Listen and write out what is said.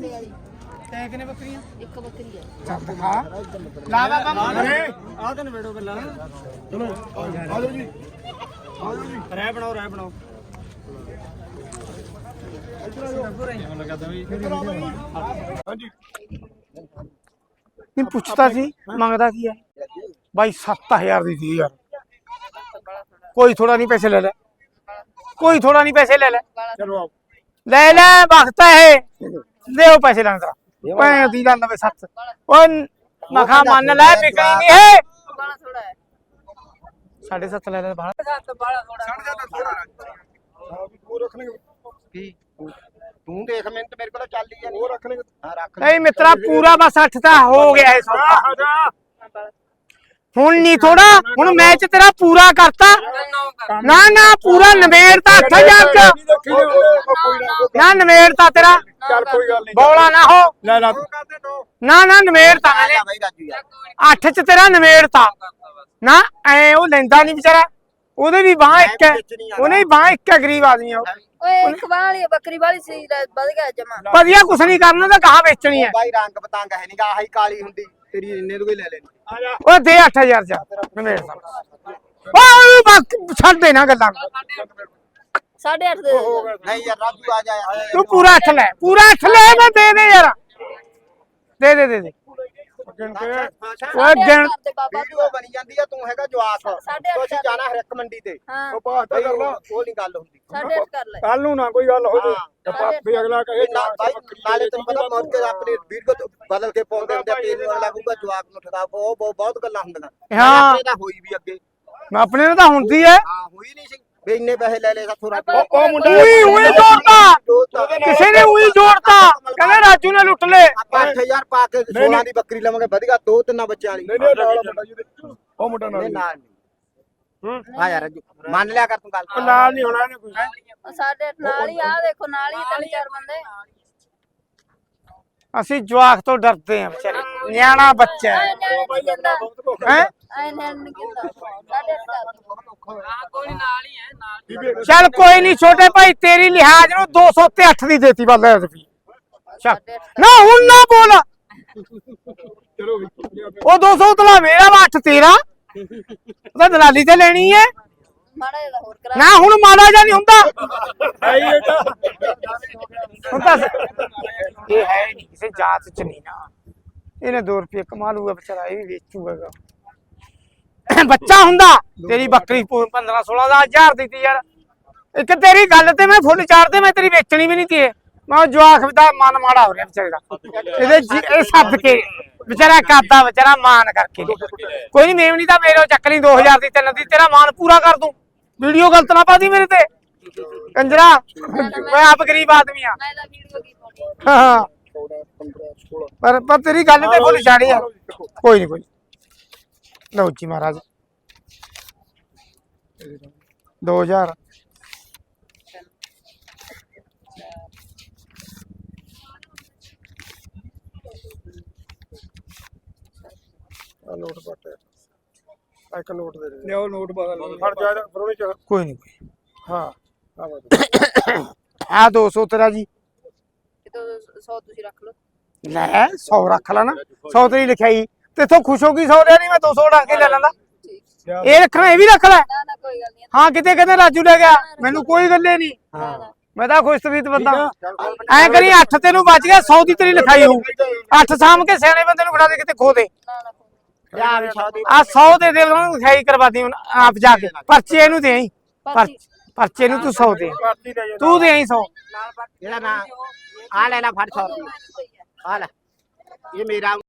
ਕੰਡੇ ਵਾਲੀ ਤੈ ਕਿਨੇ ਬੱਕਰੀਆਂ? ਇੱਕ ਬੱਕਰੀ ਹੈ ਚੱਲ ਦਿਖਾ। ਲਾ ਬਾਬਾ ਮੋਰੇ ਆਹ ਤਾਂ ਨਵੇੜੋ ਗੱਲਾਂ ਚਲੋ। ਆ ਜਾਓ ਜੀ। ਆ ਜਾਓ ਜੀ। ਰਹਿ ਬਣਾਓ ਰਹਿ ਬਣਾਓ। ਹਾਂਜੀ। ਨਹੀਂ ਪੁੱਛਦਾ ਸੀ ਮੰਗਦਾ ਕੀ ਹੈ ਬਾਈ 7000 ਦੀ ਦੀ ਯਾਰ। ਕੋਈ ਥੋੜਾ ਨਹੀਂ ਪੈਸੇ ਲੈ ਲੈ। ਕੋਈ ਥੋੜਾ ਨਹੀਂ ਪੈਸੇ ਲੈ ਲੈ। ਚਲੋ ਆਓ। ਲੈ ਲੈ ਵਕਤ ਹੈ ਦੇਓ ਪੈਸੇ ਲੰਗਦਾ ਪੈਣ ਦੀ ਲੰਨ ਵੇ ਸੱਤ। ਓਏ ਮਖਾ ਮੰਨ ਲੈ ਵਿਕਣੀ ਨਹੀਂ ਹੈ ਬਾਲਾ ਥੋੜਾ ਹੈ ਲੈ ਲੈ ਬਾਹਰ ਸੱਤ ਬਾਲਾ ਥੋੜਾ ਛੱਡ ਜਾ ਥੋੜਾ ਰੱਖ ਕੀ? ਤੂੰ ਦੇਖ ਮਿੰਟ ਮੇਰੇ ਕੋਲ ਚੱਲ ਹੀ ਉਹ ਰੱਖ ਲੈਣਗੇ ਹਾਂ ਰੱਖ ਨਹੀਂ ਮਿੱਤਰਾ ਪੂਰਾ ਬਸ 8 ਤਾਂ ਹੋ ਗਿਆ ਇਹ ਸੌਦਾ। ਜਾ ਹੁਣ ਨਹੀਂ ਥੋੜਾ ਹੁਣ ਮੈਚ ਤੇਰਾ ਪੂਰਾ ਕਰਤਾ। ਨਾ ਨਾ ਪੂਰਾ ਨਵੇੜਤਾ 8000 ਚ। ਨਾ ਕੋਈ ਨਾ ਤੇਰਾ। ਚੱਲ ਕੋਈ ਗੱਲ ਨਹੀਂ। ਬੋਲਾ ਨਾ ਹੋ। ਲੈ ਨਾ। ਨਾ ਨਾ ਨਵੇੜਤਾ ਮੈਨੇ ਅੱਠ ਚ ਤੇਰਾ ਨਵੇੜਤਾ ਨਾ ਐ ਉਹ ਲੈਂਦਾ ਨਹੀਂ ਵਿਚਾਰਾ। ਉਹਦੇ ਵੀ ਬਾਹ ਇੱਕ ਹੈ। ਉਹਨੇ ਬਾਹ ਇੱਕ ਹੈ ਗਰੀਬ ਆਦਮੀ ਆ ਓਏ ਇੱਕ ਬਾਂਹ ਵਾਲੀ ਬੱਕਰੀ ਵਾਲੀ ਸੀ ਵਧ ਗਿਆ ਜਮਾ। ਵਧੀਆ ਕੁਛ ਨਹੀਂ ਕਰਨਾ ਤਾਂ ਕਹਾ ਵੇਚਣੀ ਹੈ। ਬਾਈ ਰੰਗ ਪਤੰਗ ਹੈ ਨਹੀਂਗਾ ਆਹੀ ਕਾਲੀ ਹੁੰਦੀ। ਤੇਰੀ ਇੰਨੇ ਤੋਂ ਕੋਈ ਲੈ ਲੈਣੀ ਉਹ ਦੇ 8000 ਚ ਨਵੇੜਤਾ ਉਹ ਉਹ ਛੱਡ ਦੇ ਨਾ ਗੱਲਾਂ। 8.5 ਜਵਾਕ। ਨੂੰ ਨਾ ਬਹੁਤ- ਗੱਲਾਂ ਹੁੰਦੀਆਂ। ਆਪਣੇ ਤਾਂ ਹੁੰਦੀ ਐ ਵੀ ਇੰਨੇ ਪੈਸੇ ਲੈ ਲੈ ਸਾਥੋਂ ਰਾਜੂ। ਉਹ ਮੁੰਡਾ ਉਹੀ ਉਹੀ ਜੋੜਤਾ। ਜੋੜਤਾ। ਕਿਸੇ ਨੇ ਉਹੀ ਜੋੜਤਾ। ਕਹਿੰਦਾ ਰਾਜੂ ਨੇ ਲੁੱਟ ਲੇ ਆਪਾਂ 8000 ਪਾ ਕੇ 16 ਦੀ ਬੱਕਰੀ ਲਵਾਂਗੇ ਵਧੀਆ ਦੋ ਤਿੰਨਾਂ ਬੱਚਿਆਂ ਵਾਲੀ ਨਹੀਂ ਨਹੀਂ ਨਾਲ ਮੁੰਡਾ ਜੀ ਦੇ। ਉਹ ਮੁੰਡਾ ਨਾਲ ਨਹੀਂ ਨਾਲ ਨਹੀਂ। ਹਾਂ। ਯਾਰ ਰਾਜੂ ਮੰਨ ਲਿਆ ਕਰ ਤੂੰ ਗੱਲ। ਉਹ ਨਾਲ ਨਹੀਂ ਹੋਣਾ ਇਹਨੇ ਕੋਈ। ਉਹ ਅੱਠ ਨਾਲ ਹੀ ਆ ਦੇਖੋ ਨਾਲ ਹੀ ਤਿੰਨ ਚਾਰ ਬੰਦੇ। ਅਸੀਂ ਜਵਾਕ ਤੋਂ ਡਰਦੇ ਹਾਂ ਵਿਚਾਰੇ। ਨਿਆਣਾ ਬੱਚਾ ਐ ਹੈ ਨਿਆਣੇ ਨਹੀਂ ਜਾਂਦਾ। ਹੈ? ਐ ਨਹੀਂ ਦਿਓ। ਚੱਲ ਕੋਈ ਨਹੀਂ ਛੋਟੇ ਭਾਈ ਤੇਰੀ ਲਿਹਾਜ਼ ਨੂੰ 200 ਤੇ 8 ਦੀ ਦੇਤੀ ਬੱਲ ਰੁਪਈ ਨਾ ਹੁਣ ਨਾ ਬੋਲ। ਚਲੋ ਉਹ 200 ਉਤਲਾ ਮੇਰਾ ਵਾ 8 ਤੇਰਾ। ਉਹਦਾ ਦਲਾਲੀ ਤੇ ਲੈਣੀ ਹੈ। ਮਾੜਾ ਜਿਹਾ ਹੋਰ ਕਰਾ। ਨਾ ਹੁਣ ਮਾੜਾ ਜਿਹਾ ਨਹੀਂ ਹੁੰਦਾ। ਆਈ ਇਹ ਤਾਂ। ਹੁਣ ਤਾਂ ਇਹ ਹੈ ਨਹੀਂ ਕਿਸੇ ਜਾਤ ਚ ਨਹੀਂ ਨਾ। ਇਹਨੇ 2 ਰੁਪਏ ਕਮਾ ਲੂਗਾ ਵਿਚਾਰਾ ਇਹ ਵੀ ਵੇਚੂਗਾ ਗਾ। ਬੱਚਾ ਹੁੰਦਾ। ਤੇਰੀ ਬੱਕਰੀ 15 16 ਦਾ ਹਜ਼ਾਰ ਦਿੱਤੀ ਯਾਰ। ਇੱਕ ਤੇਰੀ ਗੱਲ ਤੇ ਮੈਂ ਫੁੱਲ ਚਾੜ ਮੈਂ ਤੇਰੀ ਵੇਚਣੀ ਵੀ ਨਹੀਂ ਤੀ ਮੈਂ ਉਹ ਦਾ ਮਨ ਮਾੜਾ ਹੋ ਰਿਹਾ ਵਿਚਾਰੇ ਦਾ। ਇਹਦੇ ਇਹ ਸੱਦ ਕੇ ਵਿਚਾਰਾ ਕਾਦਾ ਵਿਚਾਰਾ ਮਾਨ ਕਰਕੇ। ਕੋਈ ਨਹੀਂ ਮੇਵਨੀ ਤਾਂ ਮੇਰੇ ਚੱਕ ਲਈ 2000 ਦੀ, ਤਿੰਨ ਦੀ, ਤੇਰਾ ਮਾਨ ਪੂਰਾ ਕਰ ਦੂੰ। ਵੀਡੀਓ ਗਲਤ ਨਾ ਪਾਦੀ ਮੇਰੇ ਤੇ। ਕੰਜਰਾ, ਮੈਂ ਆਪ ਗਰੀਬ ਆਦਮੀ ਆ। ਹਾਂ। ਪਰ ਪਰ ਤੇਰੀ ਗੱਲ ਤੇ ਫੁੱਲ ਛਾੜੀ ਆ। ਕੋਈ ਨਹੀਂ ਕੋਈ ਲਓ ਜੀ ਮਹਾਰਾਜ। 2000 ਆ ਨੋਟ ਪੱਟ ਆ ਇੱਕ ਨੋਟ ਦੇ ਦੇ ਲਿਆਓ ਨੋਟ ਬਦਲ ਫੜ ਜਾ ਉਹਨੇ ਚ ਕੋਈ ਨਹੀਂ ਕੋਈ ਹਾਂ। ਆ ਆ 200 ਤੇਰਾ ਜੀ। ਕਿਤੋਂ 100 ਤੁਸੀਂ ਰੱਖ ਲਓ। ਲੈ 100 ਰੱਖ ਲਾ ਨਾ। 100 ਤੇਰੀ ਲਿਖਾਈ ਤੇਥੋਂ ਖੁਸ਼ ਹੋ ਗਈ 100 ਲਿਆ ਨਹੀਂ ਮੈਂ 200 ਉਡਾ ਕੇ ਲੈ ਲੈਂਦਾ। ਇਹ ਰੱਖਣਾ ਇਹ ਵੀ ਰੱਖ ਲੈ। ਨਾ ਨਾ ਕੋਈ ਗੱਲ ਨਹੀਂ। ਹਾਂ ਕਿਤੇ ਕਹਿੰਦੇ ਰਾਜੂ ਲੈ ਗਿਆ ਮੈਨੂੰ ਕੋਈ ਗੱਲੇ ਨਹੀਂ। ਨਾ ਨਾ ਮੈਂ ਤਾਂ ਖੁਸ਼ ਤਬੀਤ ਬੰਦਾ। ਐ ਕਰੀ 8 ਤੈਨੂੰ ਬਚ ਗਿਆ 100 ਦੀ ਤੇਰੀ ਲਿਖਾਈ ਹੋਊ। 8 ਸਾਂਭ ਕੇ ਸਿਆਣੇ ਬੰਦੇ ਨੂੰ ਫੜਾ ਦੇ ਕਿਤੇ ਖੋ ਦੇ। ਨਾ ਨਾ ਦੀ ਆ 100 ਦੇ ਦੇ ਉਹਨੂੰ ਲਿਖਾਈ ਕਰਵਾ ਦੀ ਹੁਣ ਆਪ ਜਾ ਕੇ। ਪਰਚੇ ਇਹਨੂੰ ਦੇ ਆਈ। ਪਰਚੀ। ਨੂੰ ਤੂੰ 100 ਦੇ। ਤੂੰ ਦੇ ਆਈ 100 ਇਹਦਾ ਨਾਂ ਆ ਲੈ ਲੈ ਫੜ ਸੌ। ਰੁਪਏ ਆ ਲੈ। ਇਹ ਮੇਰਾ